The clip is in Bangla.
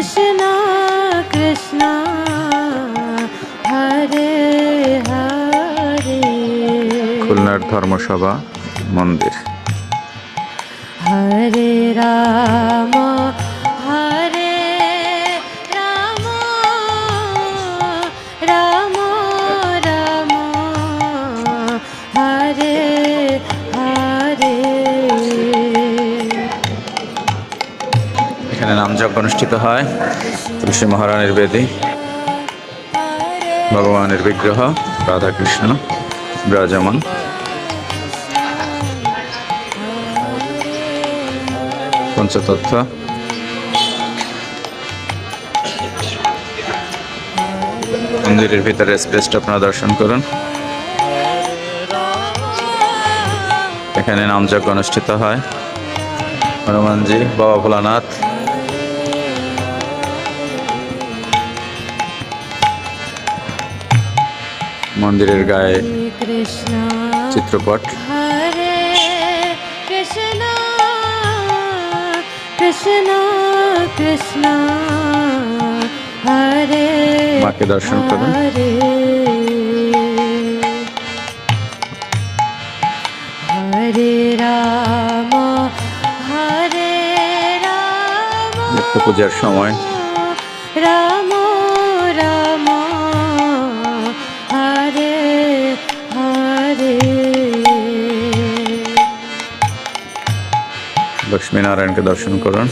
Krishna Krishna Hare Hare খুলনার ধর্মসভা মন্দির Hare Rama এখানে নামযজ্ঞ অনুষ্ঠিত হয়। তুলসী মহারানীর বেদী, ভগবানের বিগ্রহ, রাধাকৃষ্ণ, বিরাজমান। পঞ্চতত্ত্ব। মন্দিরের ভিতরে স্পেসটা আপনারা দর্শন করুন। এখানে নামযজ্ঞ অনুষ্ঠিত হয়। হনুমানজি, বাবা ভোলানাথ মন্দিরের গায়ে চিত্রপট। কৃষ্ণ কৃষ্ণ হরে মাকে দর্শন করুন। হরে। রাম হরে রাম। পূজার সময়। রাম लक्ष्मी नारायण के दर्शन करण।